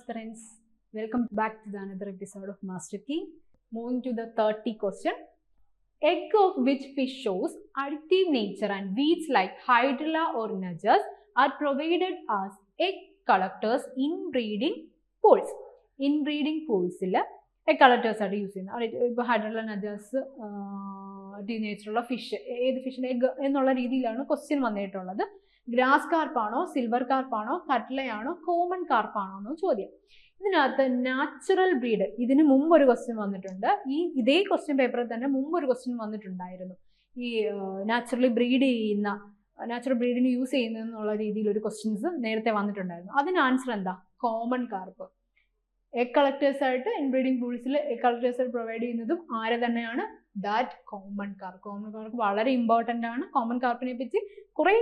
aspirants. Welcome back to the another episode of Master Key. Moving to the 30 question. Egg of which fish shows additive nature and weeds like hydrilla or nudges are provided as egg collectors in breeding pools. In breeding pools, egg collectors are used. ചെയ്യുന്നത് ഇപ്പോൾ ഹൈഡ്രല്ല നജസ് നേച്ചറുള്ള fish ഏത് ഫിഷിന്റെ egg എന്നുള്ള രീതിയിലാണ് question വന്നിട്ടുള്ളത് grass കാർപ്പാണോ silver കാർപ്പാണോ കട്ട്ലയാണോ കോമൺ കാർപ്പാണോ എന്നും ചോദ്യം. ഇതിനകത്ത് നാച്ചുറൽ ബ്രീഡ് ഇതിന് മുമ്പ് ഒരു ക്വസ്റ്റ്യൻ വന്നിട്ടുണ്ട്. ഈ ഇതേ ക്വസ്റ്റ്യൻ പേപ്പറിൽ തന്നെ മുമ്പ് ഒരു ക്വസ്റ്റ്യൻ വന്നിട്ടുണ്ടായിരുന്നു. ഈ നാച്ചുറലി ബ്രീഡ് ചെയ്യുന്ന നാച്ചുറൽ ബ്രീഡിന് യൂസ് ചെയ്യുന്നതെന്നുള്ള രീതിയിൽ ഒരു ക്വസ്റ്റ്യൻസ് നേരത്തെ വന്നിട്ടുണ്ടായിരുന്നു. അതിന് ആൻസർ എന്താ? Common carp. കളക്ടേഴ്സ് ആയിട്ട് ഇൻബ്രീഡിംഗ് പൂൾസിൽ എഗ് കളക്ടേഴ്സ് പ്രൊവൈഡ് ചെയ്യുന്നതും ആരെ തന്നെയാണ്? That common carp common carp വളരെ ഇമ്പോർട്ടന്റ് ആണ്. കോമൺ കാർപ്പിനെ പറ്റി കുറേ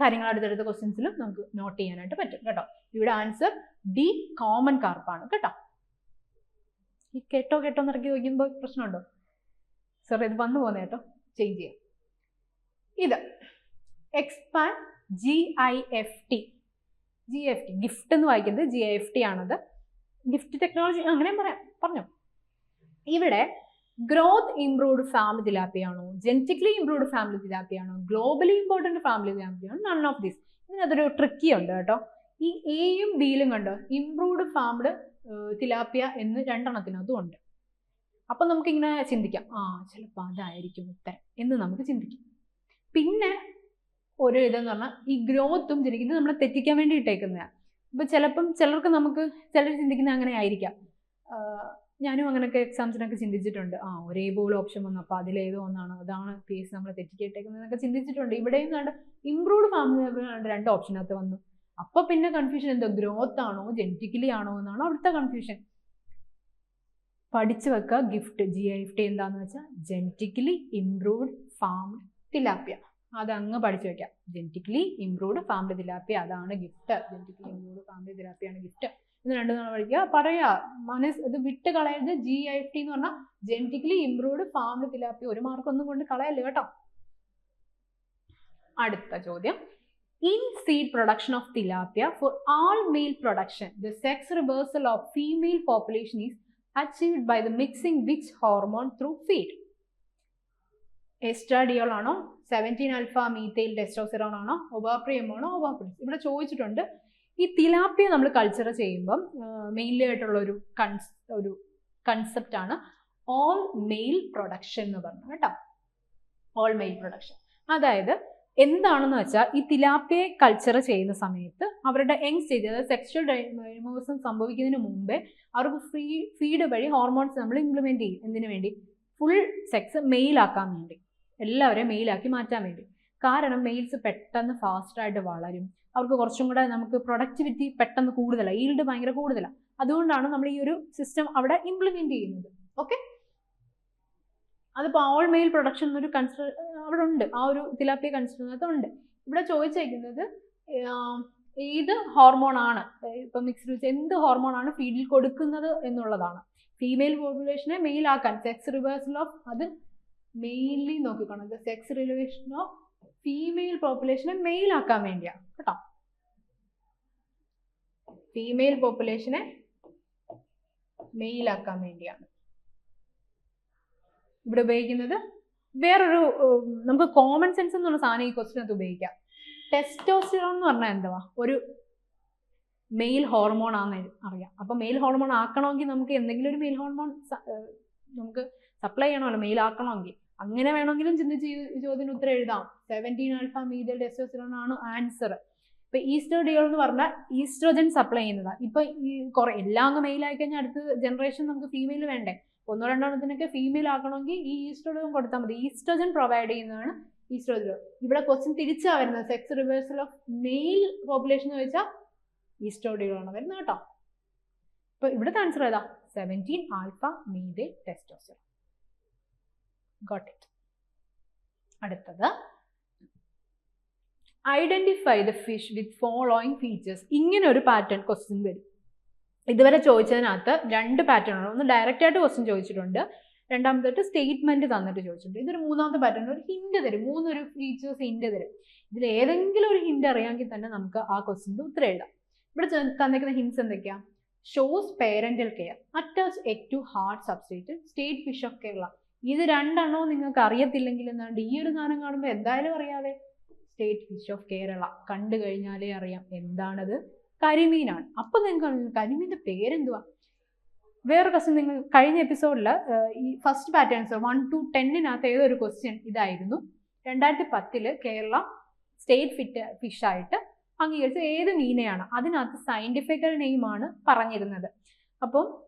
കാര്യങ്ങൾ അടുത്തടുത്ത ക്വസ്റ്റ്യൻസിലും നമുക്ക് നോട്ട് ചെയ്യാനായിട്ട് പറ്റും കേട്ടോ. ഇവിടെ ആൻസർ ഡി കോമൺ കാർപ്പാണ് കേട്ടോ. ഈ കേട്ടോ കേട്ടോ എന്നിറക്കി ചോദിക്കുമ്പോൾ പ്രശ്നമുണ്ടോ? സോറി ഇത് വന്നു പോകുന്ന കേട്ടോ. ചേഞ്ച് ചെയ്യാം. ഇത് എക്സ്പാൻ G I F T G F T gift എന്ന് വായിക്കുന്നത് ജി ഐ എഫ് ടി ആണത്. ഗിഫ്റ്റ് ടെക്നോളജി അങ്ങനെ പറയാം. പറഞ്ഞു. ഇവിടെ ഗ്രോത്ത് ഇംപ്രൂവ്ഡ് ഫാമിലി തിലാപ്പിയാണോ ജെനറ്റിക്കലി ഇംപ്രൂവ്ഡ് ഫാമിലി തിലാപ്പിയാണോ ഗ്ലോബലി ഇമ്പോർട്ടന്റ് ഫാമിലി തിലാപ്പിയാണോ നൺ ഓഫ് ദിസ് ഇതിനകത്തൊരു ട്രിക്കി ഉണ്ട് കേട്ടോ. ഈ എയും ബിയിലും കണ്ടോ? ഇംപ്രൂവ്ഡ് ഫാംഡ് തിലാപ്പിയ എന്ന് രണ്ടെണ്ണത്തിനകത്തും ഉണ്ട്. അപ്പം നമുക്കിങ്ങനെ ചിന്തിക്കാം. ആ ചിലപ്പോൾ അതായിരിക്കും ഉത്തരം എന്ന് നമുക്ക് ചിന്തിക്കാം. പിന്നെ ഒരു ഇതെന്ന് പറഞ്ഞാൽ ഈ ഗ്രോത്തും ജനിക്കുന്നത് നമ്മളെ തെറ്റിക്കാൻ വേണ്ടി ഇട്ടേക്കുന്നതാണ് ഇപ്പം ചിലപ്പം ചിലർക്ക് നമുക്ക് ചിലർ ചിന്തിക്കുന്നത് അങ്ങനെ ആയിരിക്കാം. ഞാനും അങ്ങനെയൊക്കെ എക്സാംസിനൊക്കെ ചിന്തിച്ചിട്ടുണ്ട്. ആ ഒരേപോലെ ഓപ്ഷൻ വന്നു. അപ്പോൾ അതിലേതോ ഒന്നാണ്. അതാണ് പി എസ് നമ്മളെ തെറ്റിക്കേട്ടേക്കുന്നതൊക്കെ ചിന്തിച്ചിട്ടുണ്ട്. ഇവിടെയും കണ്ട് ഇംപ്രൂവ്ഡ് ഫാമിലി രണ്ട് ഓപ്ഷനകത്ത് വന്നു. അപ്പോൾ പിന്നെ കൺഫ്യൂഷൻ എന്തോ? ഗ്രോത്ത് ആണോ? ജെനറ്റിക്കലി ആണോ? എന്നാണോ അവിടുത്തെ കൺഫ്യൂഷൻ പഠിച്ചു വെക്കുക ഗിഫ്റ്റ് ജി ഐ ടി എന്താന്ന് വെച്ചാൽ ജെനറ്റിക്കലി ഇംപ്രൂവ്ഡ് ഫാംഡ് തിലാപ്പിയ അങ്ങ് പഠിച്ചു വെക്കാം. ജെനറ്റിക്കലി ഇംപ്രൂവ്ഡ് ഫാമിലി തിലാപ്പിയ അതാണ് ഗിഫ്റ്റ് ജെനറ്റിക്കലി ഇംപ്രൂവ്ഡ് ഫാമിലി തിലാപ്പിയാണ് ഗിഫ്റ്റ് ഇത് രണ്ടു നാൾ പഠിക്കുക. പറയാ മനസ് ഇത് വിട്ട് കളയരുത്. ജി ഐ ടി എന്ന് പറഞ്ഞാൽ ജെനറ്റിക്കലി ഇംപ്രൂവ്ഡ് ഫാമിലി തിലാപ്പിയ ഒരു മാർക്കൊന്നും കൊണ്ട് കളയല്ലേ കേട്ടോ? അടുത്ത ചോദ്യം. In seed production of tilapia for all male production the sex reversal of female population is achieved by the mixing which hormone through feed oestradiol ആണോ? Seventeen അൽഫ മീത്തയിൽ testosterone ആണോ? ഒബാപ്രിയം ആണോ? ഒബാപ്രിയം ഇവിടെ ചോദിച്ചിട്ടുണ്ട്. ഈ തിലാപ്പിയ നമ്മൾ കൾച്ചർ ചെയ്യുമ്പം മെയിൻലി ആയിട്ടുള്ള ഒരു കൺസ് ഒരു ആണ് ഓൾ മെയിൽ പ്രൊഡക്ഷൻ എന്ന് പറഞ്ഞു കേട്ടോ. ഓൾ മെയിൽ പ്രൊഡക്ഷൻ അതായത് എന്താണെന്ന് വെച്ചാൽ ഈ തിലാപ്പിയെ കൾച്ചർ ചെയ്യുന്ന സമയത്ത് അവരുടെ യങ് സ്റ്റേജ് അതായത് സെക്ഷൽ ഡൈമോസം സംഭവിക്കുന്നതിന് മുമ്പേ അവർക്ക് ഫ്രീ ഫീഡ് വഴി ഹോർമോൺസ് നമ്മൾ ഇംപ്ലിമെന്റ് ചെയ്യും. എന്തിനു വേണ്ടി? ഫുൾ സെക്സ് മെയിലാക്കാൻ വേണ്ടി. എല്ലാവരെയും മെയിലാക്കി മാറ്റാൻ വേണ്ടി. കാരണം മെയിൽസ് പെട്ടെന്ന് ഫാസ്റ്റായിട്ട് വളരും. അവർക്ക് കുറച്ചും കൂടെ നമുക്ക് പ്രൊഡക്ടിവിറ്റി പെട്ടെന്ന് കൂടുതലാണ് ഈൽഡ് ഭയങ്കര കൂടുതലാണ് അതുകൊണ്ടാണ് നമ്മൾ ഈ ഒരു സിസ്റ്റം അവിടെ ഇംപ്ലിമെന്റ് ചെയ്യുന്നത്. ഓക്കെ അതിപ്പോൾ ഓൾ മെയിൽ പ്രൊഡക്ഷൻ എന്നൊരു കൺസിഡർ അവിടെ ഉണ്ട്. ആ ഒരു തിലാപ്പിയ കൺസിഡറിനകത്ത് ഉണ്ട്. ഇവിടെ ചോദിച്ചേക്കുന്നത് ഏത് ഹോർമോൺ ആണ്? ഇപ്പം മിക്സ്ഡ് വെച്ച് എന്ത് ഹോർമോൺ ആണ് ഫീഡിൽ കൊടുക്കുന്നത് എന്നുള്ളതാണ്. ഫീമെയിൽ പോപ്പുലേഷനെ മെയിൽ ആക്കാൻ. സെക്സ് റിവേഴ്സൽ ഓഫ് അത് മെയിൻലി നോക്കിക്കോണം. സെക്സ് റിലേഷൻ ഓഫ് ഫീമെയിൽ പോപ്പുലേഷനെ മെയിൽ ആക്കാൻ വേണ്ടിയാ കേട്ടോ? ഫീമെയിൽ പോപ്പുലേഷനെ മെയിൽ ആക്കാൻ വേണ്ടിയാണ് ഇവിടെ ഉപയോഗിക്കുന്നത് വേറൊരു നമുക്ക് കോമൺ സെൻസ് എന്നുള്ള സാധനം ഈ ക്വസ്റ്റിനകത്ത് ഉപയോഗിക്കാം. ടെസ്റ്റോസ്റ്റിറോൺ എന്ന് പറഞ്ഞാൽ എന്തുവാ? ഒരു മെയിൽ ഹോർമോൺ ആണെന്ന് അറിയാം. അപ്പോൾ മെയിൽ ഹോർമോൺ ആക്കണമെങ്കിൽ നമുക്ക് എന്തെങ്കിലും ഒരു മെയിൽ ഹോർമോൺ നമുക്ക് സപ്ലൈ ചെയ്യണമല്ലോ മെയിൽ ആക്കണമെങ്കിൽ. അങ്ങനെ വേണമെങ്കിലും ചിന്തിച്ച് ചോദ്യത്തിന് ഉത്തരം എഴുതാം. സെവന്റീൻ ആൽഫ മീഡിയൽ ടെസ്റ്റോസ്റ്റിറോൺ ആണ് ആൻസർ ഇപ്പൊ ഈസ്ട്രോഡിയോൾ എന്ന് പറഞ്ഞാൽ ഈസ്ട്രോജൻ സപ്ലൈ ചെയ്യുന്നതാണ് ഇപ്പൊ ഈ കുറെ എല്ലാം അങ്ങ് മെയിൽ ആയി കഴിഞ്ഞാൽ അടുത്ത ജനറേഷൻ നമുക്ക് ഫീമെയിൽ വേണ്ടേ? ഒന്നോ രണ്ടോ രണ്ടെണ്ണത്തിനൊക്കെ ഫീമെയിൽ ആക്കണമെങ്കിൽ ഈ ഈസ്ട്രോജൻ കൊടുത്താൽ മതി. ഈസ്ട്രോജൻ പ്രൊവൈഡ് ചെയ്യുന്നതാണ് ഈസ്ട്രോജൻ ഇവിടെ ക്വസ്റ്റ്യൻ തിരിച്ചാണ് വരുന്നത്. Sex reversal of male population എന്ന് വെച്ചാൽ ഈസ്ട്രോഡിയോൾ ആണ് വരുന്നത് കേട്ടോ. ഇപ്പൊ ഇവിടുത്തെ ആൻസർ ഏതാ? Seventeen alpha methyl testosterone got it അടുത്തത്. Identify the fish with following features ഇങ്ങനെ ഒരു പാറ്റേൺ ക്വസ്റ്റ്യൻ വരും. ഇതുവരെ ചോദിച്ചതിനകത്ത് രണ്ട് പാറ്റേൺ ഉണ്ട് ഒന്ന് ഡയറക്റ്റ് ആയിട്ട് ക്വസ്റ്റ്യൻ ചോദിച്ചിട്ടുണ്ട്. രണ്ടാമതായിട്ട് സ്റ്റേറ്റ്മെന്റ് തന്നിട്ട് ചോദിച്ചിട്ടുണ്ട്. ഇതൊരു മൂന്നാമത്തെ പാറ്റേൺ ഒരു ഹിന്റ് തരും. മൂന്നൊരു ഫീച്ചേഴ്സ് ഹിന്റ് തരും. ഇതിൽ ഏതെങ്കിലും ഒരു ഹിന്റ് അറിയാമെങ്കിൽ തന്നെ നമുക്ക് ആ ക്വസ്റ്റ്യന്റെ ഉത്തരം എഴുതാം. ഇവിടെ തന്നേക്കുന്ന ഹിൻസ് എന്തൊക്കെയാ? Shows parental care attach egg to hard substrate state fish of Kerala ഇത് രണ്ടെണ്ണവും നിങ്ങൾക്ക് അറിയത്തില്ലെങ്കിൽ എന്നാണ്ട് ഈ ഒരു സാധനം കാണുമ്പോൾ എന്തായാലും അറിയാതെ സ്റ്റേറ്റ് ഫിഷ് ഓഫ് കേരള കണ്ടു കഴിഞ്ഞാലേ അറിയാം എന്താണത്. കരിമീനാണ്. അപ്പൊ നിങ്ങൾക്ക് കരിമീന്റെ പേരെന്തുവാ? വേറെ ക്വസ്റ്റ്യൻ നിങ്ങൾ കഴിഞ്ഞ എപ്പിസോഡിൽ ഈ ഫസ്റ്റ് പാറ്റേൺസ് വൺ ടു ടെന്നിനകത്ത് ഏതൊരു ക്വസ്റ്റ്യൻ ഇതായിരുന്നു. രണ്ടായിരത്തി പത്തിൽ കേരള സ്റ്റേറ്റ് ഫിറ്റ് ഫിഷായിട്ട് അംഗീകരിച്ച ഏത് മീനെയാണ്? അതിനകത്ത് സയന്റിഫിക്കൽ നെയിമാണ് പറഞ്ഞിരുന്നത്. അപ്പം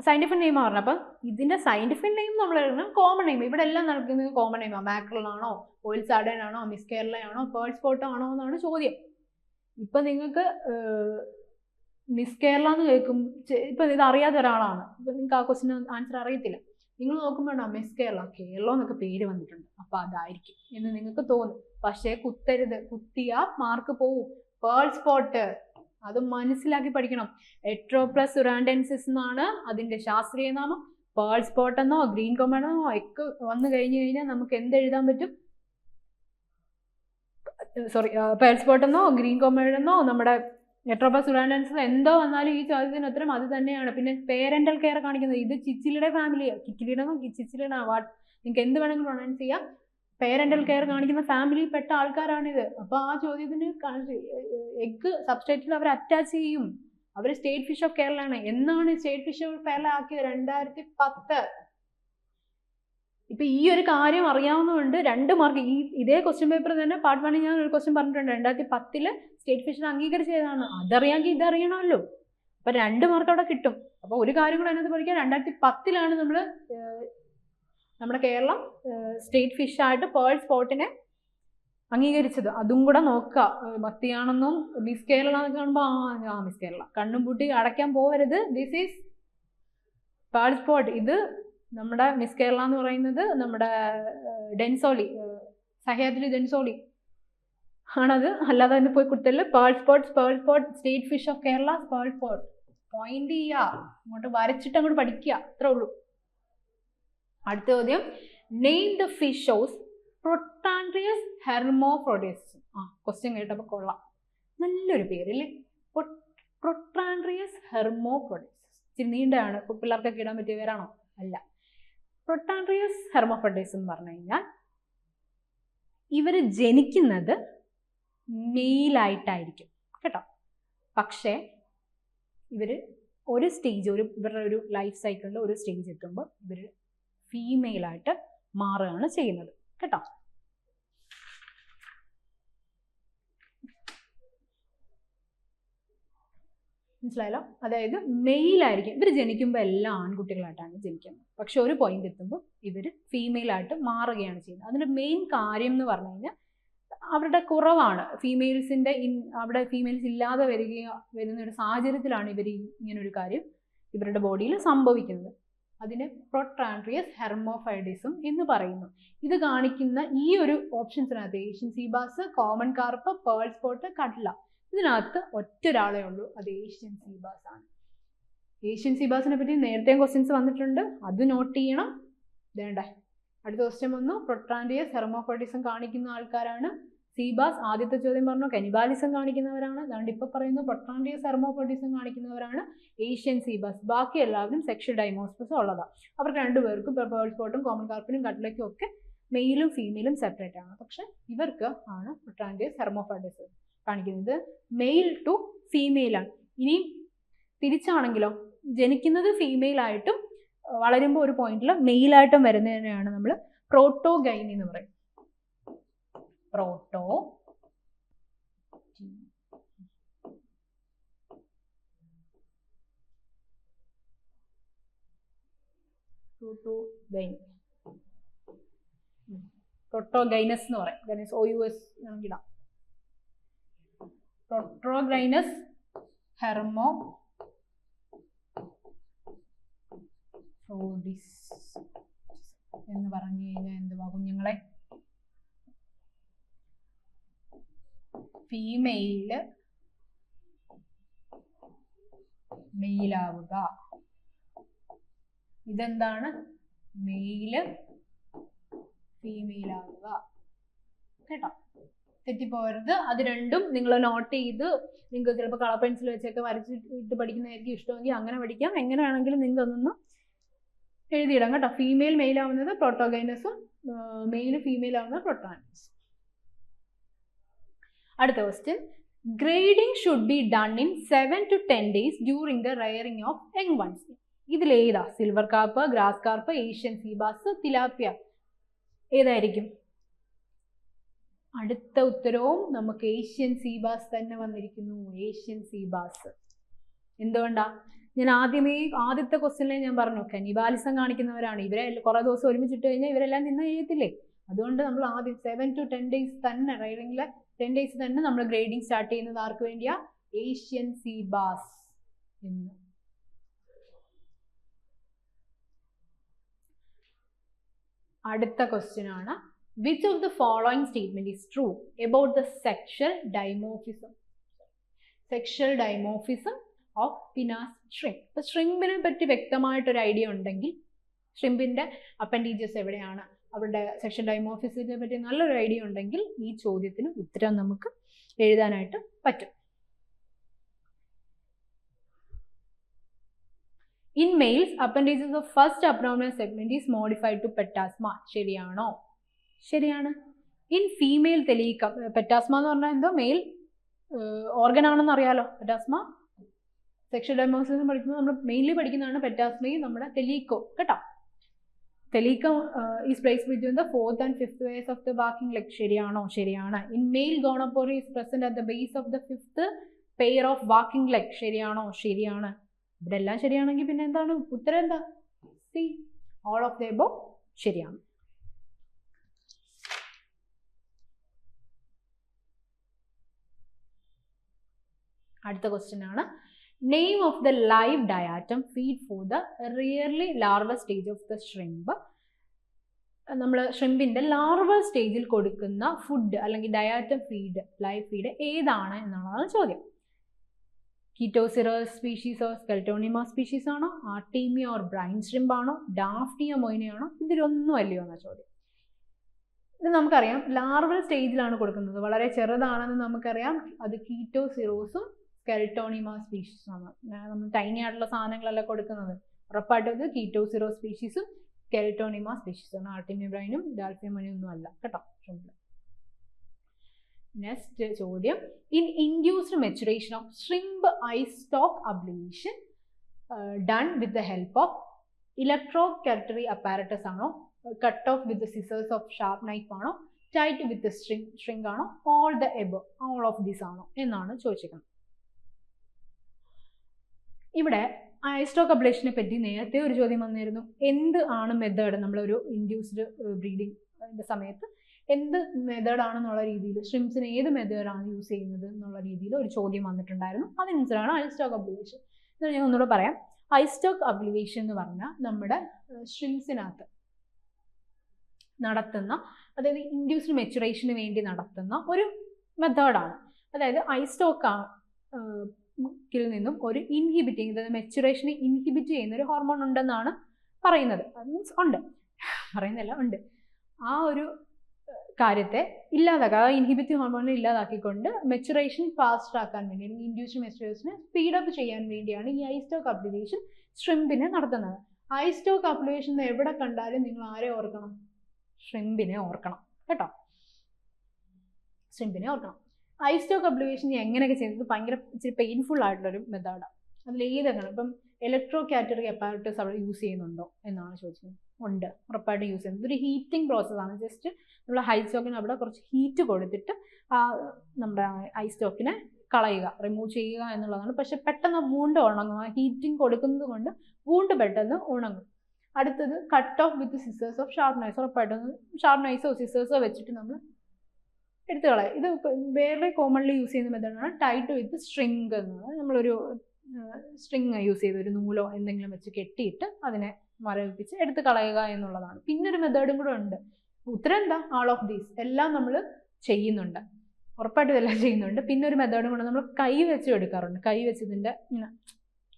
സയന്റിഫിക് നെയിം പറഞ്ഞു അപ്പം ഇതിന്റെ സയന്റിഫിക് നെയിം നമ്മൾ എഴുതുന്നത് കോമൺ നെയിം ഇവിടെ എല്ലാം നടക്കുന്നത് കോമൺ നെയിം മാക്രലാണോ ഓയിൽ സാഡൻ ആണോ? മിസ് കേരള ആണോ? പേൾ സ്പോട്ട് ആണോ എന്നാണ് ചോദ്യം. ഇപ്പം നിങ്ങൾക്ക് മിസ് കേരള എന്ന് കേൾക്കും ഇപ്പം ഇപ്പൊ ഇത് അറിയാത്ത ഒരാളാണ്. ഇപ്പം നിങ്ങൾക്ക് ആ ക്വസ്റ്റിന് ആൻസർ അറിയത്തില്ല. നിങ്ങൾ നോക്കുമ്പോഴാണ് മിസ് കേരള കേരളം എന്നൊക്കെ പേര് വന്നിട്ടുണ്ട്. അപ്പം അതായിരിക്കും എന്ന് നിങ്ങൾക്ക് തോന്നും. പക്ഷേ കുത്തരുത്. കുത്തിയാൽ മാർക്ക് പോവും. പേൾ സ്പോട്ട് അത് മനസ്സിലാക്കി പഠിക്കണം. എട്രോപ്ലസ് ഉറാൻഡൻസിസ് എന്നാണ് അതിന്റെ ശാസ്ത്രീയ നാമം. പേൾ സ്പോട്ട് എന്നോ ഗ്രീൻ കൊമേണോ ഒക്കെ വന്നു കഴിഞ്ഞു കഴിഞ്ഞാൽ നമുക്ക് എന്ത് എഴുതാൻ പറ്റും? സോറി പേൾ സ്പോട്ട് എന്നോ ഗ്രീൻ കൊമേഡ് എന്നോ നമ്മുടെ എട്രോപ്ലസ് ഉറാൻഡൻസിസ് എന്തോ വന്നാലും ഈ ചോദ്യത്തിന് ഉത്തരം അത് തന്നെയാണ്. പിന്നെ പേരന്റൽ കെയർ കാണിക്കുന്നത്. ഇത് ചിച്ചിലിയുടെ ഫാമിലിയാണ് കിക്കിലിയുടെ ചിച്ചിലിയുടെ വാട്ട് നിങ്ങൾക്ക് എന്ത് വേണമെങ്കിലും പ്രൊണൗൺസ് ചെയ്യാം. പേരന്റൽ കെയർ കാണിക്കുന്ന ഫാമിലിയിൽ പെട്ട ആൾക്കാരാണിത്. അപ്പൊ ആ ചോദ്യത്തിന് എഗ്ഗ് സബ്സ്റ്റേറ്റിൽ അവർ അറ്റാച്ച് ചെയ്യും. അവർ സ്റ്റേറ്റ് ഫിഷ് ഓഫ് കേരള ആണ്. എന്നാണ് സ്റ്റേറ്റ് ഫിഷ് ഓഫ് കേരള ആക്കിയത്? രണ്ടായിരത്തി പത്ത് ഇപ്പൊ ഈ ഒരു കാര്യം അറിയാവുന്നതുകൊണ്ട് രണ്ട് മാർക്ക് ഈ ഇതേ ക്വസ്റ്റ്യൻ പേപ്പർ തന്നെ പാർട്ട് വണ്ണിൽ ഞാൻ ഒരു ക്വസ്റ്റ്യൻ പറഞ്ഞിട്ടുണ്ട്. രണ്ടായിരത്തി പത്തിൽ സ്റ്റേറ്റ് ഫിഷിനെ അംഗീകരിച്ചതാണ്. അതറിയാമെങ്കിൽ ഇതറിയണമല്ലോ. അപ്പൊ രണ്ട് മാർക്ക് അവിടെ കിട്ടും. അപ്പൊ ഒരു കാര്യം കൂടെ അതിനകത്ത് പഠിക്കാൻ രണ്ടായിരത്തി പത്തിലാണ് നമ്മൾ നമ്മുടെ കേരളം സ്റ്റേറ്റ് ഫിഷായിട്ട് പേൾ സ്പോട്ടിനെ അംഗീകരിച്ചത്. അതും കൂടെ നോക്കുക മത്തിയാണെന്നും മിസ് കേരള എന്നൊക്കെ കാണുമ്പോൾ ആ മിസ് കേരള. കണ്ണും പൂട്ടി അടയ്ക്കാൻ പോകരുത് ദിസ് ഈസ് പേൾ സ്പോട്ട് ഇത് നമ്മുടെ മിസ് കേരള എന്ന് പറയുന്നത് നമ്മുടെ ഡെൻസോളി സഹ്യാദ്രി ഡെൻസോളി ആണത്. അല്ലാതെ അതിന് പോയി കൊടുത്തല്ല? Pearl spot pearl spot state fish of Kerala pearl spot point ചെയ്യുക അങ്ങോട്ട് വരച്ചിട്ട് അങ്ങോട്ട് പഠിക്കുക അത്രേ ഉള്ളൂ. അടുത്ത ചോദ്യം. Name the fish shows protandrous hermaphroditism ആ ക്വസ്റ്റ്യൻ കേട്ടപ്പോൾ കൊള്ളാം. നല്ലൊരു പേരല്ലേ? പ്രൊട്ടാൻഡ്രിയസ് ഹെർമോഫ്രോഡിയസ് ഇച്ചിരി നീണ്ടതാണ്. ഇപ്പൊ പിള്ളേർക്കൊക്കെ ഇടാൻ പറ്റിയ പേരാണോ? അല്ല. പ്രൊട്ടാൻഡ്രിയസ് ഹെർമോഫ്രോഡിയസ് എന്ന് പറഞ്ഞു കഴിഞ്ഞാൽ ഇവർ ജനിക്കുന്നത് മെയിലായിട്ടായിരിക്കും. കേട്ടോ? പക്ഷേ ഇവർ ഒരു സ്റ്റേജ് ഒരു ഇവരുടെ ഒരു ലൈഫ് സൈക്കിളിൽ ഒരു സ്റ്റേജ് എത്തുമ്പോൾ ഇവർ ഫീമെയിലായിട്ട് മാറുകയാണ് ചെയ്യുന്നത്. കേട്ടോ? മനസ്സിലായല്ലോ? അതായത് മെയിൽ ആയിരിക്കും. ഇവർ ജനിക്കുമ്പോൾ എല്ലാ ആൺകുട്ടികളായിട്ടാണ് ജനിക്കുന്നത്. പക്ഷെ ഒരു പോയിന്റ് എത്തുമ്പോൾ ഇവർ ഫീമെയിലായിട്ട് മാറുകയാണ് ചെയ്യുന്നത്. അതിന്റെ മെയിൻ കാര്യം എന്ന് പറഞ്ഞു കഴിഞ്ഞാൽ അവരുടെ കുറവാണ്. ഫീമെയിൽസിന്റെ ഇൻ അവിടെ ഫീമെയിൽസ് ഇല്ലാതെ വരികയോ വരുന്ന ഒരു സാഹചര്യത്തിലാണ് ഇവർ ഇങ്ങനെ ഒരു കാര്യം ഇവരുടെ ബോഡിയിൽ സംഭവിക്കുന്നത്. അതിനെ പ്രൊട്രാൻഡ്രിയസ് ഹെർമോഫൈഡിസം എന്ന് പറയുന്നു. ഇത് കാണിക്കുന്ന ഈ ഒരു ഓപ്ഷൻസിനകത്ത് Asian seabass common carp pearl spot catla. ഇതിനകത്ത് ഒറ്റ ഒരാളേ ഉള്ളൂ. അത് ഏഷ്യൻ സീബാസ് ആണ്. ഏഷ്യൻ സീബാസിനെ പറ്റി നേരത്തെ ക്വസ്റ്റ്യൻസ് വന്നിട്ടുണ്ട്. അത് നോട്ട് ചെയ്യണം. വേണ്ടേ അടുത്ത ക്വസ്റ്റ്യൻ വന്നു. പ്രൊട്രാൻഡിയസ് ഹെർമോഫൈഡിസം കാണിക്കുന്ന ആൾക്കാരാണ്. സീബാസ് ആദ്യത്തെ ചോദ്യം പറഞ്ഞു? കനിബാലിസം കാണിക്കുന്നവരാണ്. അതുകൊണ്ട് ഇപ്പോൾ പറയുന്നു പൊട്ടാണ്ടിയ ഹെർമോഫൈഡിസം കാണിക്കുന്നവരാണ് ഏഷ്യൻ സീബാസ്. ബാക്കി എല്ലാവരും സെക്ഷൽ ഡൈമോസ്പസ് ഉള്ളതാണ് അവർക്ക് രണ്ടുപേർക്കും പേൾ സ്പോട്ടും കോമൺ കാർപ്പിനും കട്ടിലയ്ക്കും ഒക്കെ മെയിലും ഫീമെയിലും സെപ്പറേറ്റ് ആണ്. പക്ഷെ ഇവർക്ക് ആണ് പൊട്ടാണ്ടിയ ഹെർമോഫൈഡിസ് കാണിക്കുന്നത്. മെയിൽ ടു ഫീമെയിൽ ആണ്. ഇനി തിരിച്ചാണെങ്കിലോ? ജനിക്കുന്നത് ഫീമെയിൽ ആയിട്ടും വളരുമ്പോൾ ഒരു പോയിന്റിൽ മെയിലായിട്ടും വരുന്നതിനെയാണ് നമ്മൾ പ്രോട്ടോഗൈനി എന്ന് പറയും. പ്രോട്ടോ. പ്രോട്ടോഗൈനി പ്രോട്ടോഗൈനസ് എന്ന് പറയും. ഗൈനസ് ഒ യു എസ് ഇടാം. പ്രൊട്രോഗ്രൈനസ് ഹെർമോ എന്ന് പറഞ്ഞു കഴിഞ്ഞാൽ എന്തുവാ കുഞ്ഞുങ്ങളെ? ഫീമെയിൽ മെയിലാവുക ഇതെന്താണ്? മെയിൽ ഫീമെയിലാവുക കേട്ടോ? തെറ്റിപ്പോരുത് അത് രണ്ടും നിങ്ങൾ നോട്ട് ചെയ്ത് നിങ്ങൾക്ക് ചിലപ്പോൾ കളർ പെൻസിൽ വെച്ചൊക്കെ വരച്ചിട്ട് പഠിക്കുന്നതായിരിക്കും ഇഷ്ടമെങ്കിൽ അങ്ങനെ പഠിക്കാം. എങ്ങനെ വേണമെങ്കിലും നിങ്ങൾക്ക് ഒന്നൊന്ന് എഴുതിയിടാം കേട്ടോ. ഫീമെയിൽ മെയിൽ ആവുന്നത് പ്രോട്ടോഗൈനസും മെയിൽ ഫീമെയിൽ ആവുന്നത് പ്രോട്ടോഗൈനസും അടുത്ത question grading should be done in seven to ten days during the rearing of young ones ഇതിലേതാ silver carp grass carp Asian seabass tilapia ഏതായിരിക്കും? അടുത്ത ഉത്തരവും നമുക്ക് ഏഷ്യൻ സീബാസ് തന്നെ വന്നിരിക്കുന്നു. ഏഷ്യൻ സീബാസ് എന്തുകൊണ്ടാ? ഞാൻ ആദ്യമേ ആദ്യത്തെ ക്വസ്റ്റ്യനിലെ ഞാൻ പറഞ്ഞു കനിബാലിസം കാണിക്കുന്നവരാണ്. ഇവരെ കുറേ ദിവസം ഒരുമിച്ചിട്ട് കഴിഞ്ഞാൽ ഇവരെല്ലാം നിന്ന് ചെയ്യത്തില്ലേ അതുകൊണ്ട് നമ്മൾ ആദ്യം സെവൻ ടു ടെൻ ഡേയ്സ് തന്നെ റൈഡിങ്ങിലെ ടെൻ ഡേയ്സ് തന്നെ നമ്മൾ ഗ്രേഡിംഗ് സ്റ്റാർട്ട് ചെയ്യുന്നത് ആർക്ക് വേണ്ടിയാ? ഏഷ്യൻ സീബാസ് എന്ന് അടുത്ത ക്വസ്റ്റ്യൻ ആണ്. Which of the following statement is true about the sexual dimorphism sexual dimorphism of penaeus shrimp ഇപ്പൊ ഷ്രിമ്പിനെ പറ്റി വ്യക്തമായിട്ടൊരു ഐഡിയ ഉണ്ടെങ്കിൽ ഷ്രിമ്പിന്റെ അപ്പൻഡീജസ് എവിടെയാണ്? അവരുടെ സെക്ഷൻ ഡൈമോഫിസിനെ പറ്റി നല്ലൊരു ഐഡിയ ഉണ്ടെങ്കിൽ ഈ ചോദ്യത്തിന് ഉത്തരം നമുക്ക് എഴുതാനായിട്ട് പറ്റും. In males appendages of first abdominal segment is modified to petasma ശരിയാണോ? ശരിയാണ്. ഇൻ ഫീമെയിൽ തെലീക്ക പെറ്റാസ്മ എന്ന് പറഞ്ഞാൽ എന്തോ? മെയിൽ ഓർഗൻ ആണെന്ന് അറിയാലോ പെറ്റാസ്മ സെക്ഷൽ ഡെമോസിസം പഠിക്കുമ്പോൾ നമ്മൾ മെയിൻലി പഠിക്കുന്നതാണ് പെറ്റാസ്മയും നമ്മുടെ തെലീക്കോ കേട്ടോ? Thelycum is place between the fourth and fifth ways of the walking leg ശരിയാണോ ശരിയാണ്. In male gonopore is present at the base of the fifth pair of walking leg ശരിയാണോ ശരിയാണ്. ഇവിടെ എല്ലാം ശരിയാണെങ്കിൽ പിന്നെ എന്താണ്? ഉത്തരം എന്താ? C all of the above ശരിയാണ്. അടുത്ത ക്വസ്റ്റ്യൻ ആണ്. Name of the live diatom feed for the rarely larval stage of the shrimp. നമ്മൾ ഷ്രിമ്പിന്റെ ലാർവൽ സ്റ്റേജിൽ കൊടുക്കുന്ന ഫുഡ് അല്ലെങ്കിൽ ഡയാറ്റം ഫീഡ് ലൈവ് ഫീഡ് ഏതാണ് എന്നുള്ളതാണ് ചോദ്യം. കീറ്റോസിറസ് സ്പീഷീസോ സ്കെൽറ്റോണിമ സ്പീഷീസ് ആണോ? ആർട്ടീമിയ ഓർ ബ്രൈൻ ഷ്രിമ്പ് ആണോ? ഡാഫ്റ്റിയ മൊയിനയാണോ ഇതിലൊന്നും അല്ലയോ എന്ന ചോദ്യം. ഇത് നമുക്കറിയാം ലാർവൽ സ്റ്റേജിലാണ് കൊടുക്കുന്നത്. വളരെ ചെറുതാണെന്ന് നമുക്കറിയാം. അത് കീറ്റോസിറോസും സ്കെൽട്ടോണിമ സ്പീഷീസ് ആണ്. നമ്മൾ ടൈനി ആയിട്ടുള്ള സാധനങ്ങളല്ല കൊടുക്കുന്നത്. ഉറപ്പായിട്ടും ഇത് കീറ്റോസിറോ സ്പീഷീസും സ്കെൽട്ടോണിമ സ്പീഷീസും ആണ്. ആർട്ടിമിബ്രൈനും ഒന്നും അല്ല. കേട്ടോ? നെക്സ്റ്റ് ചോദ്യം. In induced maturation of shrimp eye stalk ablation done with the help of electro cautery apparatus ആണോ? Cut off with scissors of sharp knife ആണോ? ടൈറ്റ് വിത്ത് സ്ട്രിങ് സ്ട്രിങ് ആണോ? All the above all of these ആണോ? എന്നാണ് ചോദിച്ചിരിക്കുന്നത് ഇവിടെ ഐസ്റ്റോക്ക് അബ്ലേഷനെ പറ്റി നേരത്തെ ഒരു ചോദ്യം വന്നിരുന്നു. എന്ത് ആണ് മെത്തേഡ് നമ്മളൊരു ഇൻഡ്യൂസ്ഡ് ബ്രീഡിംഗ് സമയത്ത് എന്ത് മെത്തേഡ് മെത്തേഡാണെന്നുള്ള രീതിയിൽ ഷ്രിംസിന് ഏത് മെത്തേഡാണ് യൂസ് ചെയ്യുന്നത് എന്നുള്ള രീതിയിൽ ഒരു ചോദ്യം വന്നിട്ടുണ്ടായിരുന്നു. അതിനനുസരിച്ചാണ് ഐസ്റ്റോക്ക് അബ്ലിവേഷൻ എന്ന് ഞാൻ ഒന്നുകൂടെ പറയാം. ഐസ്റ്റോക്ക് അബ്ലിവേഷൻ എന്ന് പറഞ്ഞാൽ നമ്മുടെ ഷ്രിംസിനകത്ത് നടത്തുന്ന അതായത് ഇൻഡ്യൂസ്ഡ് മെച്ചുറേഷന് വേണ്ടി നടത്തുന്ന ഒരു മെത്തേഡാണ് അതായത് ഐസ്റ്റോക്ക് ിൽ നിന്നും ഒരു ഇൻഹിബിറ്റിംഗ് അതായത് മെച്ചുറേഷനെ ഇൻഹിബിറ്റ് ചെയ്യുന്ന ഒരു ഹോർമോൺ ഉണ്ടെന്നാണ് പറയുന്നത്. മീൻസ് ഉണ്ട്. പറയുന്നില്ല ഉണ്ട്. ആ ഒരു കാര്യത്തെ ഇല്ലാതാക്കുക ആ ഇൻഹിബിറ്റി ഹോർമോണിനെ ഇല്ലാതാക്കിക്കൊണ്ട് മെച്ചുറേഷൻ ഫാസ്റ്റ് ആക്കാൻ വേണ്ടി അല്ലെങ്കിൽ ഇൻഡ്യൂസ്ഡ് മെച്ചുറേഷനെ സ്പീഡപ്പ് ചെയ്യാൻ വേണ്ടിയാണ് ഈ ഐസ്റ്റോ അപ്ലിക്കേഷൻ ഷ്രിമ്പിനെ നടത്തുന്നത്. ഐസ്റ്റോ അപ്ലിക്കേഷൻ എവിടെ കണ്ടാലും നിങ്ങൾ ആരെ ഓർക്കണം? ഷ്രിമ്പിനെ ഓർക്കണം. കേട്ടോ? ഷ്രിമ്പിനെ ഓർക്കണം. ഐസ്റ്റോക്ക് അപ്ലിക്കേഷൻ എങ്ങനെയൊക്കെ ചെയ്യുന്നത് ഭയങ്കര ഇച്ചിരി പെയിൻഫുൾ ആയിട്ടുള്ളൊരു മെത്തേഡാണ് അതിൽ ഏതെങ്കിലും ഇപ്പം ഇലക്ട്രോ കാറ്ററി അപ്പാരറ്റസ് അവിടെ യൂസ് ചെയ്യുന്നുണ്ടോ എന്നാണ് ചോദിച്ചത്. ഉണ്ട്. ഉറപ്പായിട്ട് യൂസ് ചെയ്യുന്നത് ഇതൊരു ഹീറ്റിംഗ് പ്രോസസ്സാണ് ജസ്റ്റ് നമ്മൾ ഹൈ സ്റ്റോക്കിന് അവിടെ കുറച്ച് ഹീറ്റ് കൊടുത്തിട്ട് നമ്മുടെ ഐ സ്റ്റോക്കിനെ കളയുക റിമൂവ് ചെയ്യുക എന്നുള്ളതാണ്. പക്ഷെ പെട്ടെന്ന് വൂണ്ട് ഉണങ്ങും. ഹീറ്റിംഗ് കൊടുക്കുന്നത് കൊണ്ട് വൂണ്ട് പെട്ടെന്ന് ഉണങ്ങും. അടുത്തത് cut off with scissors of sharp knife ഉറപ്പായിട്ടും ഷാർപ്പ് നൈസോ സിസേഴ്സോ വെച്ചിട്ട് നമ്മൾ എടുത്തു കളയാം ഇത് വേറെ കോമൺലി യൂസ് ചെയ്യുന്ന മെത്തേഡാണ് ടൈറ്റ് വിത്ത് സ്ട്രിങ് എന്നത് നമ്മളൊരു സ്ട്രിങ് യൂസ് ചെയ്ത് ഒരു നൂലോ എന്തെങ്കിലും വെച്ച് കെട്ടിയിട്ട് അതിനെ മരവിപ്പിച്ച് എടുത്ത് കളയുക എന്നുള്ളതാണ്. പിന്നെ ഒരു മെത്തേഡും കൂടെ ഉണ്ട്. ഉത്തരം എന്താ ആൾ ഓഫ് ദീസ് എല്ലാം നമ്മൾ ചെയ്യുന്നുണ്ട്. ഉറപ്പായിട്ടും ഇതെല്ലാം ചെയ്യുന്നുണ്ട്. പിന്നെ ഒരു മെത്തേഡും കൂടെ നമ്മൾ കൈ വെച്ച് എടുക്കാറുണ്ട്. കൈ വെച്ച് ഇതിന്റെ ഇങ്ങനെ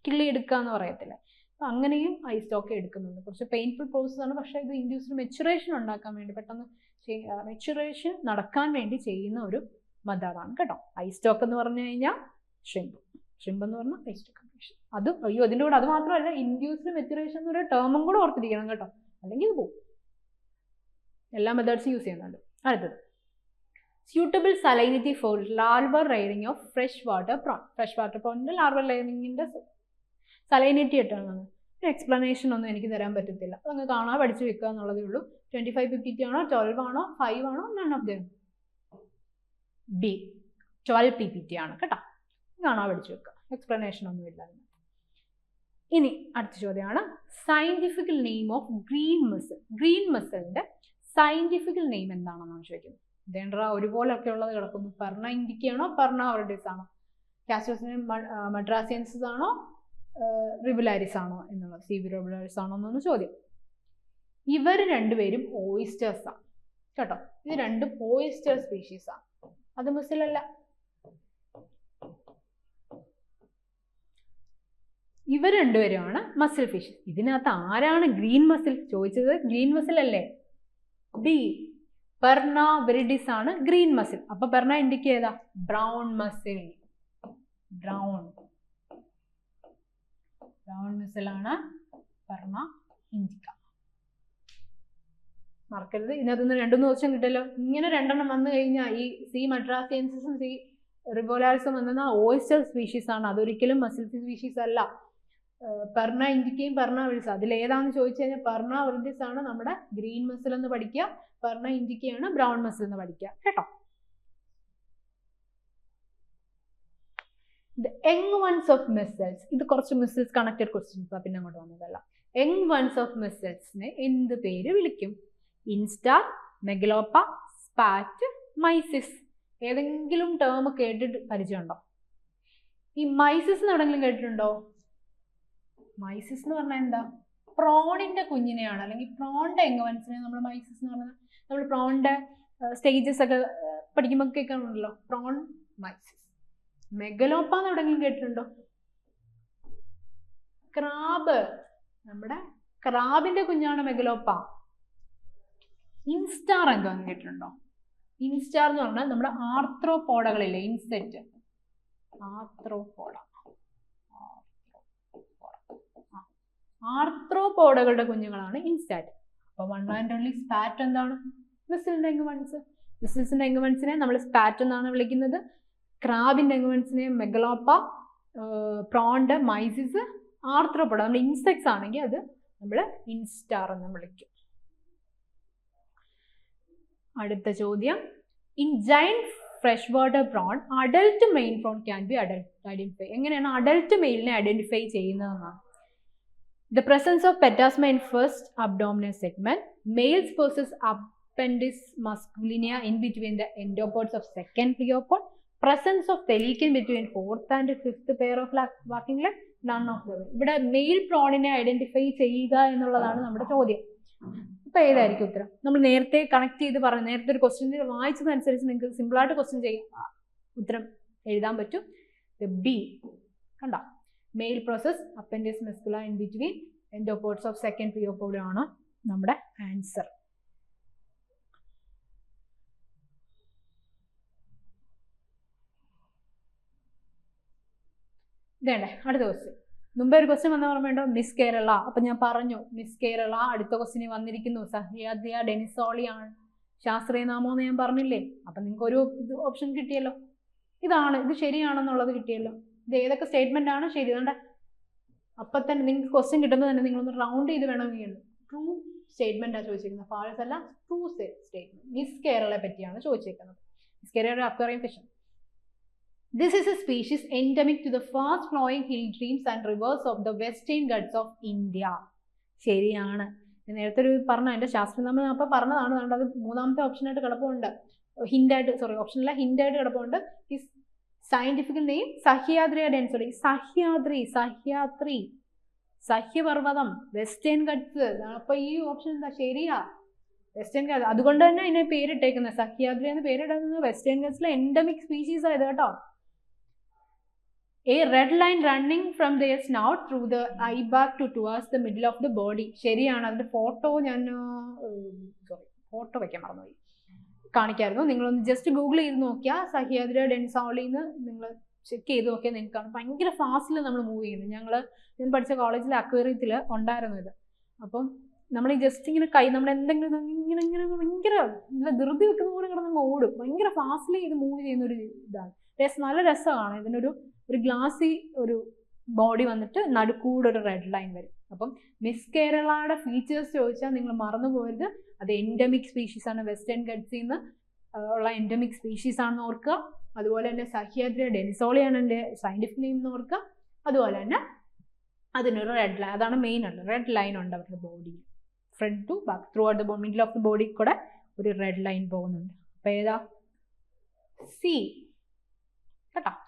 കിള്ളി എന്ന് പറയത്തില്ല. അപ്പം അങ്ങനെയും ഐ സ്റ്റോക്ക് എടുക്കുന്നുണ്ട്. കുറച്ച് പെയിൻഫുൾ പ്രോസസ് ആണ്. പക്ഷേ ഇത് ഇൻഡ്യൂസ്ഡ് മെച്ചുറേഷൻ ഉണ്ടാക്കാൻ വേണ്ടി പെട്ടെന്ന് മെച്ചുറേഷൻ നടക്കാൻ വേണ്ടി ചെയ്യുന്ന ഒരു മെത്തേഡാണ് കേട്ടോ. ഐസ്റ്റോക്ക് സ്റ്റോക്ക് എന്ന് പറഞ്ഞു കഴിഞ്ഞാൽ ഷ്രിമ്പ് ഷ്രിമ്പ് എന്ന് പറഞ്ഞാൽ ഐ സ്റ്റോക്ക് അത് അയ്യോ അതിന്റെ കൂടെ അത് മാത്രമല്ല ഇൻഡ്യൂസ്ഡ് മെച്ചുറേഷൻ എന്നൊരു ടേമും കൂടെ ഓർത്തിരിക്കണം കേട്ടോ. അല്ലെങ്കിൽ ഇത് പോകും എല്ലാ മെത്തേഡ്സും യൂസ് ചെയ്യുന്നുണ്ട്. അടുത്തത്. Suitable salinity for larvae riding of fresh water prawn fresh water പ്രോണിന്റെ larvae റൈഡിങ്ങിന്റെ സലൈനിറ്റി ആയിട്ടാണ് എക്സ്പ്ലനേഷൻ ഒന്നും എനിക്ക് തരാൻ പറ്റത്തില്ല. അതങ്ങ് കാണാൻ പഠിച്ചു വെക്കുക എന്നുള്ളതേ ഉള്ളൂ. ട്വന്റി ഫൈവ് ഫിഫ്റ്റി ആണോ ട്വൽവ് ആണോ ഫൈവ് ആണോ none of them B twelve P P T ആണ് കേട്ടോ. കാണാൻ പഠിച്ചു വെക്കുക എക്സ്പ്ലനേഷൻ ഒന്നും ഇല്ല ഇനി അടുത്ത ചോദ്യമാണ്. Scientifical name of green mussel green മസിലിന്റെ scientifical name എന്താണെന്നാണ് ചോദിക്കുന്നത്. ഇതേണ്ട ഒരുപോലൊക്കെ ഉള്ളത് കിടക്കുന്നു. പെർണ ഇൻഡിക്കയാണോ പെർണ അവറിഡീസ് ആണോ കാസ്റ്റോസിന് മദ്രാസിയൻസസ് ആണോ റിബുലാരിസ് ആണോ എന്നുള്ളത് സി റിബുലാരിസ് ആണോ എന്നുള്ള ചോദ്യം. ഇവർ രണ്ടുപേരും ഓയിസ്റ്റേഴ്സ് ആണ് കേട്ടോ? ഇത് രണ്ടും ഓയിസ്റ്റർ സ്പീഷീസ് ആണ് അത് മുസിലല്ല ഇവർ രണ്ടുപേരുമാണ് മസിൽ ഫിഷ് ഇതിനകത്ത് ആരാണ് ഗ്രീൻ മസിൽ ചോദിച്ചത് ഗ്രീൻ മസിൽ അല്ലേ? ബി പെർണ വെരിഡിസ് ആണ് ഗ്രീൻ മസിൽ അപ്പൊ പെർണ ഇൻഡിക്ക് ചെയ്താ? ബ്രൗൺ മസിൽ ബ്രൗൺ ബ്രൗൺ മിസലാണ് പെർണ ഇൻഡിക്ക മറക്കരുത് ഇതിനകത്തുനിന്ന് രണ്ടുമൂന്ന് ദിവസം കിട്ടല്ലോ ഇങ്ങനെ രണ്ടെണ്ണം വന്നു കഴിഞ്ഞാൽ ഈ സി മദ്രാസിയൻസസും സി റിബോലാരിസും വന്ന ഓയിസ്റ്റർ സ്പീഷീസ് ആണ്. അതൊരിക്കലും മസിൽ സ്പീഷീസ് അല്ല. പെർണ ഇൻഡിക്കയും പെർണ വിൾസ് അതിലേതാണെന്ന് ചോദിച്ചു കഴിഞ്ഞാൽ പെർണ വിളിസ് ആണ് നമ്മുടെ ഗ്രീൻ മസിൽ എന്ന് പഠിക്കുക പെർണ ഇൻഡിക്കയാണ് ബ്രൗൺ മസിൽ എന്ന് പഠിക്കുക കേട്ടോ? യങ് വൺസ് ഓഫ് മിസൈൽസ് ഇത് കുറച്ച് മിസൈൽസ് കണക്റ്റഡ് ക്വസ്റ്റ്യൻസ് പിന്നെ അങ്ങോട്ട് വന്നതല്ല. യങ് വൺസ് ഓഫ് മിസൈൽസിനെ എന്ത് പേര് വിളിക്കും? ഇൻസ്റ്റാർ മെഗലോപ്പ സ്പാറ്റ് മൈസിസ് ഏതെങ്കിലും ടേം കേട്ടിട്ട് പരിചയമുണ്ടോ? ഈ മൈസിസ് എന്ന് എവിടെങ്കിലും കേട്ടിട്ടുണ്ടോ? മൈസിസ് എന്ന് പറഞ്ഞാൽ എന്താ? പ്രോണിന്റെ കുഞ്ഞിനെയാണ്. അല്ലെങ്കിൽ പ്രോണിന്റെ എങ്ങവൻസിനെ നമ്മൾ മൈസിസ് എന്ന് പറഞ്ഞാൽ നമ്മൾ പ്രോണിന്റെ സ്റ്റേജസ് ഒക്കെ പഠിക്കുമ്പോൾ കേൾക്കാറുണ്ടല്ലോ. പ്രോൺ മൈസിസ് മെഗലോപ്പ എന്ന് എവിടെങ്കിലും കേട്ടിട്ടുണ്ടോ? ക്രാബ് നമ്മുടെ ക്രാബിന്റെ കുഞ്ഞാണ് മെഗലോപ്പ ഇൻസ്റ്റാർ എന്താന്ന് കേട്ടിട്ടുണ്ടോ? ഇൻസ്റ്റാർ എന്ന് പറഞ്ഞാൽ നമ്മുടെ ആർത്രോപോഡകളില്ലേ ഇൻസെറ്റ് ആർത്രോപോഡ ആർത്രോപോഡകളുടെ കുഞ്ഞുങ്ങളാണ് ഇൻസ്റ്റാറ്റ് അപ്പോൾ വൺ ആൻഡ് ഓൺലി സ്പാറ്റ് എന്താണ്? മിസിലിന്റെ എങ്ങുമൺസ് മിസിൽസിന്റെ വൺസിനെ നമ്മൾ സ്പാറ്റ് എന്നാണ് വിളിക്കുന്നത്. ക്രാബിന്റെ എങ്ങുമെൻസിനെ മെഗലോപ്പ പ്രോണ്ട് മൈസിസ് ആർത്രോപോഡ നമ്മൾ ഇൻസെക്ട്സ് ആണെങ്കിൽ അത് നമ്മൾ ഇൻസ്റ്റാർ എന്ന് വിളിക്കും. അടുത്ത ചോദ്യം. In giant fresh water prawn adult main prawn can be adult identify എങ്ങനെയാണ് അഡൽട്ട് മെയിലിനെ identify ചെയ്യുന്നതെന്നാണ് the presence of petasma in first abdominal segment males process appendix masculina in between the endopods of second pleopod presence of thelycum between fourth and fifth pair of walking leg none of the ഇവിടെ male പ്രോണിനെ identify ചെയ്യുക എന്നുള്ളതാണ് നമ്മുടെ ചോദ്യം. അപ്പൊ ഏതായിരിക്കും ഉത്തരം? നമ്മൾ നേരത്തെ കണക്ട് ചെയ്ത് പറഞ്ഞു നേരത്തെ ഒരു ക്വസ്റ്റ്യൻ വായിച്ചതനുസരിച്ച് നിങ്ങൾക്ക് സിമ്പിളായിട്ട് ക്വസ്റ്റ്യൻ ചെയ്യാം. ഉത്തരം എഴുതാൻ പറ്റും. ബി കണ്ട? Male process appendix masculina in between endopods of second pleopod ആണ് നമ്മുടെ ആൻസർ ഇതേണ്ടേ അടുത്ത ക്വസ്റ്റ്യൻ മുമ്പേ ഒരു ക്വസ്റ്റ്യൻ വന്ന ഓർമ്മയുണ്ടോ? മിസ് കേരള അപ്പൊ ഞാൻ പറഞ്ഞു മിസ് കേരള അടുത്ത ക്വസ്റ്റ്യൻ വന്നിരിക്കുന്നു. സഹ്യാദ്യ ഡെനിസോളി ആണ്. ശാസ്ത്രീയ എന്ന് ഞാൻ പറഞ്ഞില്ലേ? അപ്പൊ നിങ്ങൾക്ക് ഒരു ഓപ്ഷൻ കിട്ടിയല്ലോ. ഇതാണ് ഇത് ശരിയാണെന്നുള്ളത് കിട്ടിയല്ലോ. ഇത് ഏതൊക്കെ സ്റ്റേറ്റ്മെന്റ് ആണ്? ശരി വേണ്ട അപ്പൊ തന്നെ നിങ്ങൾക്ക് ക്വസ്റ്റ്യൻ കിട്ടുമ്പോൾ തന്നെ നിങ്ങളൊന്ന് റൗണ്ട് ചെയ്ത് വേണമെങ്കിൽ ട്രൂ സ്റ്റേറ്റ്മെന്റ് ആണ് ചോദിച്ചിരിക്കുന്നത്. ഫാൾസ് അല്ല ട്രൂ സ്റ്റേറ്റ്മെന്റ് മിസ് കേരളയെ പറ്റിയാണ് ചോദിച്ചിരിക്കുന്നത്. മിസ് കേരളയുടെ അക്വറിയം ഫിഷൻ This is a species endemic to the fast flowing hill streams and rivers of the western Ghats of India. ശരിയാണ്. നേരത്തെ ഒരു പറഞ്ഞ എന്റെ ശാസ്ത്രം നമ്മൾ അപ്പോൾ പറഞ്ഞതാണ്. അതുകൊണ്ട് അത് മൂന്നാമത്തെ ഓപ്ഷനായിട്ട് കിടപ്പുണ്ട്. ഹിൻഡായിട്ട് സോറി ഓപ്ഷനല്ല ഹിൻഡായിട്ട് കിടപ്പുണ്ട്. ഈ സയന്റിഫിക്കൽ നെയിം സഹ്യാദ്രി ഡെൻസോറി സഹ്യാദ്രി സഹ്യാദ്രി സഹ്യപർവതം വെസ്റ്റേൺ ഗഡ്സ് അപ്പൊ ഈ ഓപ്ഷൻ എന്താ? ശരിയാ. വെസ്റ്റേൺ ഗഡ്സ് അതുകൊണ്ട് തന്നെ അതിനെ പേരിട്ടേക്കുന്നത്. സഹ്യാദ്രി എന്ന് പേരിടുന്നത് വെസ്റ്റേൺ ഗഡ്സിലെ എൻഡമിക് സ്പീഷീസ് ആയത് കേട്ടോ. A red line running from the snout through the eye back to towards the middle of the body ശരിയാണ്. അതിന്റെ ഫോട്ടോ ഞാൻ സോറി ഫോട്ടോ വെക്കാൻ മറന്നുപോയി. കാണിക്കായിരുന്നു. നിങ്ങളൊന്ന് ജസ്റ്റ് ഗൂഗിൾ ചെയ്ത് നോക്കിയാൽ സഹ്യാദ്ര ഡെൻസോളിന്ന് നിങ്ങൾ ചെക്ക് ചെയ്ത് നോക്കിയാൽ നിങ്ങൾക്ക് കാണും. ഭയങ്കര ഫാസ്റ്റിൽ നമ്മൾ മൂവ് ചെയ്യുന്നു. ഞങ്ങൾ ഞാൻ പഠിച്ച കോളേജിലെ അക്വേറിയത്തിൽ ഉണ്ടായിരുന്നു ഇത്. അപ്പം നമ്മൾ ഈ ജസ്റ്റ് ഇങ്ങനെ കൈ നമ്മൾ എന്തെങ്കിലും ഇങ്ങനെ ഇങ്ങനെ ഭയങ്കര ധൃതി വെക്കുന്ന പോലെ കിടന്ന് ഓടും. ഭയങ്കര ഫാസ്റ്റിലി ഇത് മൂവ് ചെയ്യുന്ന ഒരു ഇതാണ്. രസം നല്ല രസമാണ്. ഇതിനൊരു ഒരു ഗ്ലാസി ഒരു ബോഡി വന്നിട്ട് നടുക്കൂടെ ഒരു റെഡ് ലൈൻ വരും. അപ്പം മിസ് കേരളയുടെ ഫീച്ചേഴ്സ് ചോദിച്ചാൽ നിങ്ങൾ മറന്നു പോയത് അത് എൻഡമിക് സ്പീഷീസ് ആണ് വെസ്റ്റേൺ ഗഡ്സിൽ നിന്ന് ഉള്ള എൻഡമിക് സ്പീഷീസ് ആണെന്ന് ഓർക്കുക. അതുപോലെ തന്നെ സഹ്യാദ്രി ഡെനിസോളിയാണ് എന്റെ സയന്റിഫിക് നെയിം എന്ന് ഓർക്കുക. അതുപോലെ തന്നെ അതിനൊരു റെഡ് ലൈൻ അതാണ് മെയിൻ ഉള്ളത്. റെഡ് ലൈൻ ഉണ്ട് അവരുടെ ബോഡിയിൽ front to back through out the middle of the body കൂടെ ഒരു റെഡ് ലൈൻ പോകുന്നുണ്ട്. അപ്പോൾ ഏതാ? സി കേട്ടോ?